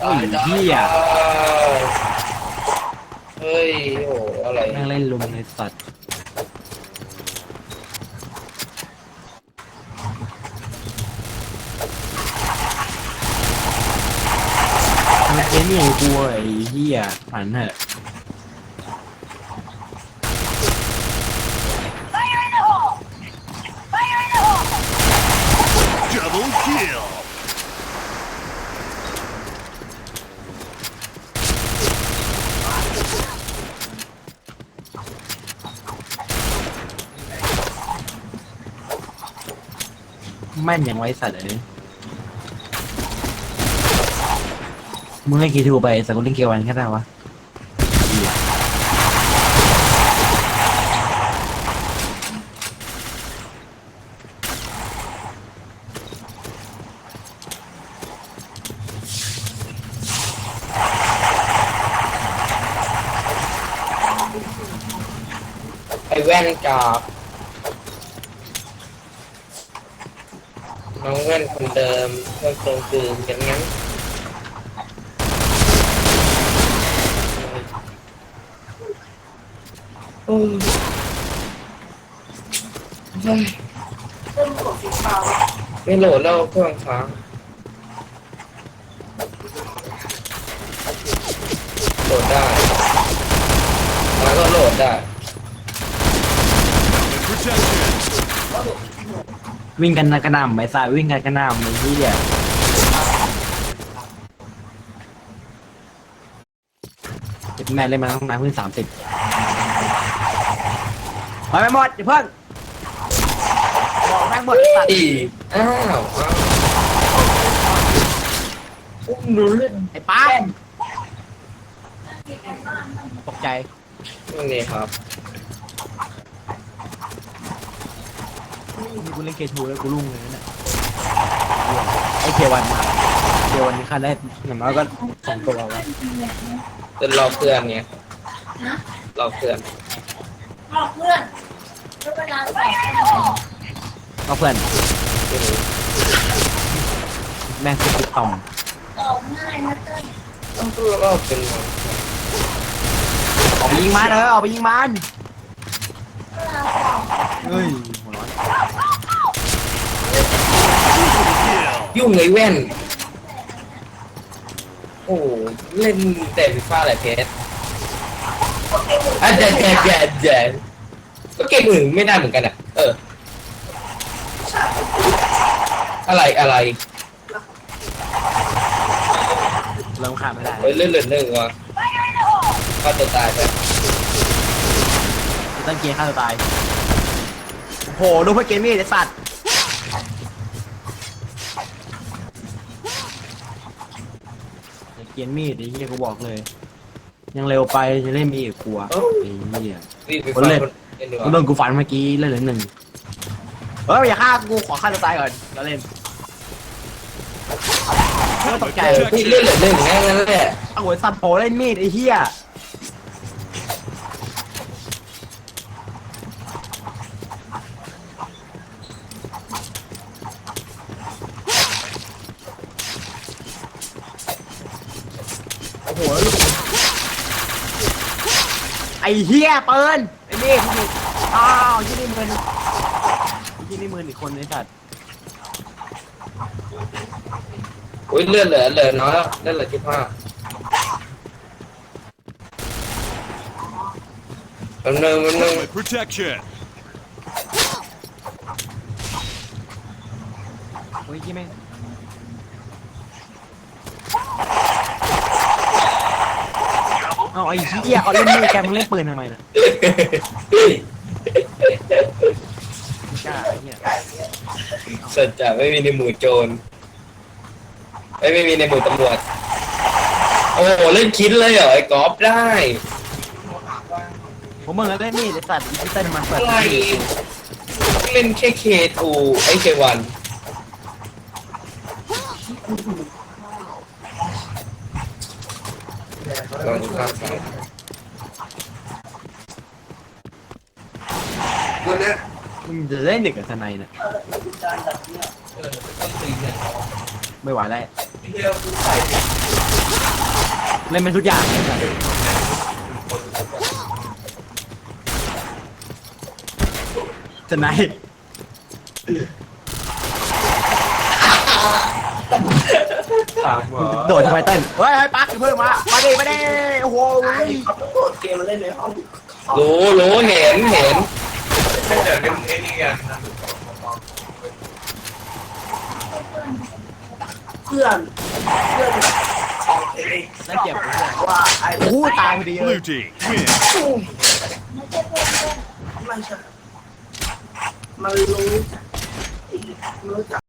ไอ้เหี้ยเฮ้ย โอ้อะไรแม่งเล่นลุมในสัตว์มันเกมนี่อย่างกูไอ้เหี้ยฝันเถอะ แม่นอย่างไว้สัตว์เลยมึงเล่นกีทูไปสักกูเล่นเกียวันแค่ได้วะไอ้แว่นกราบ น้องแว่นคนเดิมเพิ่มตรงคืนกันงั้นโอ้ยเฮ้ยไม่โหลดแล้วเครื่องค้างโหลดได้แล้วก็โหลดได้ Protection. วิ่งกันกระหน่ำไอ้สายวิ่งกันกระหน่ำไอ้เหี้ยเจ็บแม่เล่นมาตั้งนานเพิ่งสามสิบไปไปหมดอย่าเพิ่งบอกแม่งหมดตัดอีอ้าวอ้าวอุ้มหนูเล่นไอ้ป้าตกใจนี่ครับ นี่กูเล่นเกทูแล้วกูรุ่งเลยนะเนี่ยไอ้เควันมาเควันนี่ค่าได้อย่างน้อยก็สองตัววะจะรอเพื่อนไงรอเพื่อนบอกเพื่อนเวลา Fire in the hole! ก็เพื่อนไม่รู้แม่งคือต่อมตอบง่ายนะเต้นต้องตัวก็เป็นออกไปยิงมันเออออกไปยิงมันเวลาตอบเฮ้ย หัวร้อน Kill. ยุ่งเลยแว่น โอ้โหเล่นแต่ฟีฟ่าอะไรเพชรอะแดดแดดแดดแดดก็เก่งมือไม่ได้เหมือนกันอะ เออ อะไรอะไรเริ่มขาดไม่ได้เฮ้ยเลื่อนเลื่อนหนึ่งวะ Fire in the hole! ฆ่าตัวตายไปตั้งเกียร์ฆ่าตัวตาย โอ้โหดูเพื่อเกมมี่ไอ้สัตว์เกียร์มีดไอ้เหี้ยกูบอกเลย ยังเร็วไปจะเล่นมีอีกกลัวไอ้เหี้ย รีบไปคนเล่นคนเล่นดีกกูโดว่านกูฝันเมื่อกี้เล่นเหลือหนึ่งเฮ้ยอย่าฆ่ากูขอฆ่าตัวตายก่อนแล้วเล่นเฮ้ยตกใจเออพี่เล่นเหลือหนึ่งแค่นั้นแหละ เอาหัวสัตว์โผล่เล่นมีดไอ้เหี้ย โอ้โหแล้วลูกไอ้เหี้ยเปินไอ้นี่ที่นี่อ้าวที่นี่มืนที่นี่มืนอีกคนไอ้สัตว์อุ้ยเลื่อนเหลือเหลือน้อยแล้วเลื่อนเหลือสิบห้าแป๊บนึงแป๊บนึง With protection. โอ้ยที่แม่ง เอาไอ้เหี้ยเขาเล่นมือแกมึงเล่นปืนทำไมน่ะไม่กล้าไอ้เหี้ยสัจจะไม่มีในหมู่โจรไม่ไม่มีในหมู่ตำรวจ โอ้โหเล่นคิดเลยเหรอไอ้กอล์ฟได้ ผมมึงแล้วเล่นนี่ไอ้สัตว์อีพิเตอร์มันเปิดอะไรเล่นแค่เคทูไอ้เควัน ลองดูครับมึงจะเล่นเด็กกับทนายน่ะไม่ไหวแล้วเล่นเป็นทุกอย่างเลยนะจะไหน ถามว่าโดดทำไมเต้นเฮ้ยเฮ้ยปักเพิ่งมามาดิมาดิโอ้โหเขาต้องโหลดเกมมาเล่นในห้องรู้รู้เห็นเห็นไม่แต่เป็นไอ้นี่กันเพื่อนเพื่อนของเองน่าเก็บไปเลยว่าไอ้โอ้โหตายพอดีเลย Blue team win. ไม่ใช่มันรู้จักมันรู้จัก